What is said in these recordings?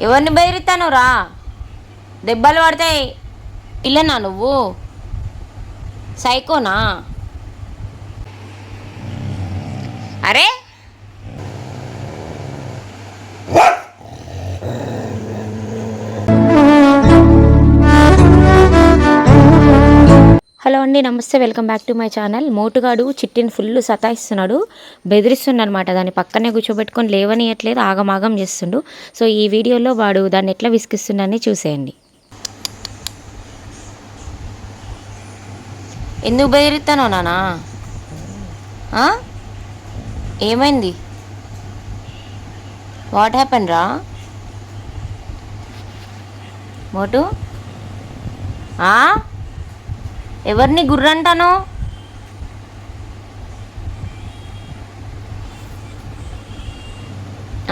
ఎవరిని బెదిరిస్తాను రా. దెబ్బలు పడతాయి. ఇల్లనా నువ్వు? సైకోనా? అరే హలో అండి నమస్తే welcome back to my channel. మోటుగాడు చిట్టిని ఫుల్ సతాయిస్తున్నాడు. బెదిరిస్తుండనమాట దాన్ని పక్కనే కూర్చోబెట్టుకొని లేవనియట్లేదు ఆగమాగం చేస్తుండు. సో ఈ వీడియోలో వాడు దాన్ని ఎట్లా విసిగిస్తుండని చూసేయండి. ఎందుకు బెదిరిస్తానో నానా? ఏమైంది? వాట్ హ్యాపెన్ రా? మోటు? ఎవరిని గుర్రంటాను?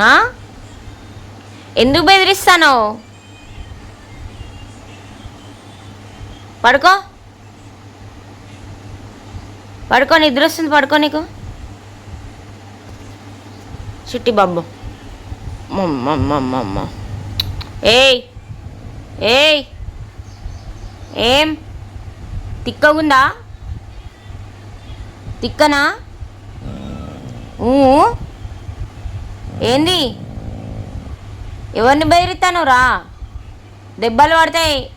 ఆ? ఎందుకు బెదిరిస్తాను? పడుకో. పడుకో నిద్ర వస్తుంది పడుకో నీకు. చిట్టి బాబు. మమ్మమ్మమ్మమ్మ ఏయ్ ఏయ్ ఏం? తిక్కగుందా? తిక్కనా? ఊ. ఏంది? ఎవరిని బెదిరిస్తాను రా. దెబ్బలు పడతాయి.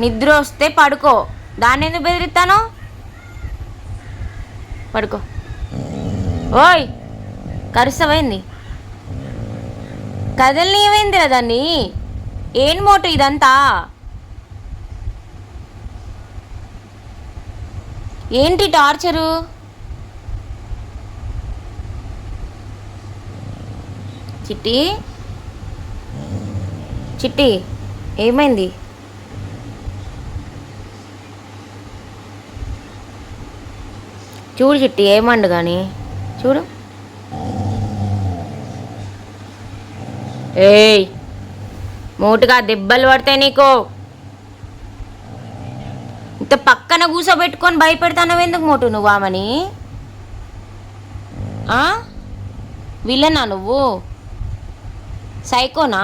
నిద్ర వస్తే పడుకో. దాన్ని ఎందుకు బెదిరిస్తాను పడుకో. ఓయ్ కరుసమైంది కదల్ని ఏమైందిరా దాన్ని? ఏం మోటు ఇదంతా? ఏంటి టార్చరు? చిట్టి? చిట్టి ఏమైంది? చూడు చిట్టి ఏమండు కానీ చూడు. ఏయ్ మోటుగా దెబ్బలు పడతాయి నీకు. ఇంత పక్కన కూర్చోబెట్టుకొని భయపెడతానవు ఎందుకు మోటు నువ్వు ఆమెని? విల్లనా విలనా నువ్వు? సైకోనా?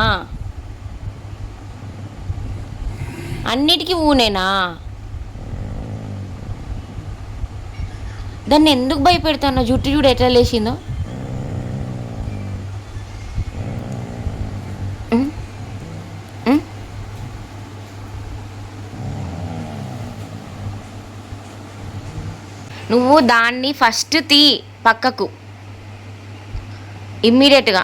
అన్నిటికీ ఊనేనా? దాన్ని ఎందుకు భయపెడతానో జుట్టు చూడు ఎట్లా లేచిందో. నువ్వు దాన్ని ఫస్ట్ తీ పక్కకు. ఇమ్మీడియట్గా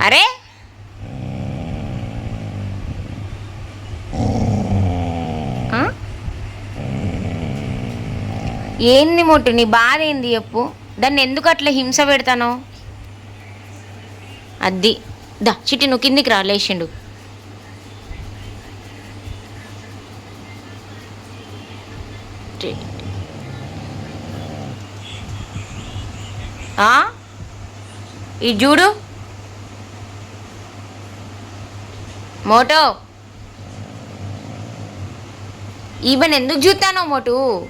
అరే! ఏంది మొట్టు నీ బాధ ఏంది చెప్పు. దాన్ని ఎందుకు అట్లా హింస పెడతాను? అద్ది. దా చిట్టి నువ్వు కిందికి రా లేచిండు. చి- ఆ? ఇది చూడు. మోటో. ఈవెన్ ఎందుకు చూస్తానో మోటు?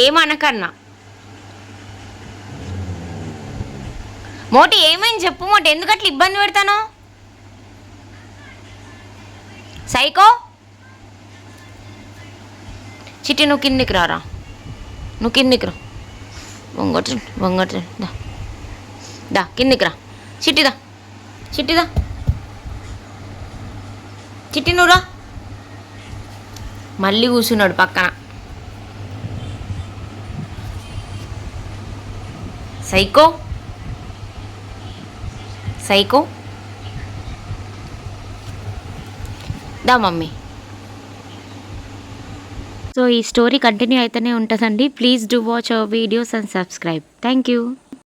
ఏమనకన్నా. మోటి ఏమైంది చెప్పు మోటి ఎందుకు అట్లా ఇబ్బంది పెడతాను? సైకో? చిట్టి నువ్వు కిందికి రారా? నువ్వు కిందికి రా. వంగట్రు వంగట్రు దా. దా కిందికి రా. చిట్టిదా చిట్టిదా చిట్టి నువ్వు రా. మళ్ళీ కూర్చున్నాడు పక్కన. సైకో. సైకో. దా మమ్మీ. సో ఈ స్టోరీ కంటిన్యూ అయితేనే ఉంటుందండి. Please do watch our videos and subscribe. Thank you.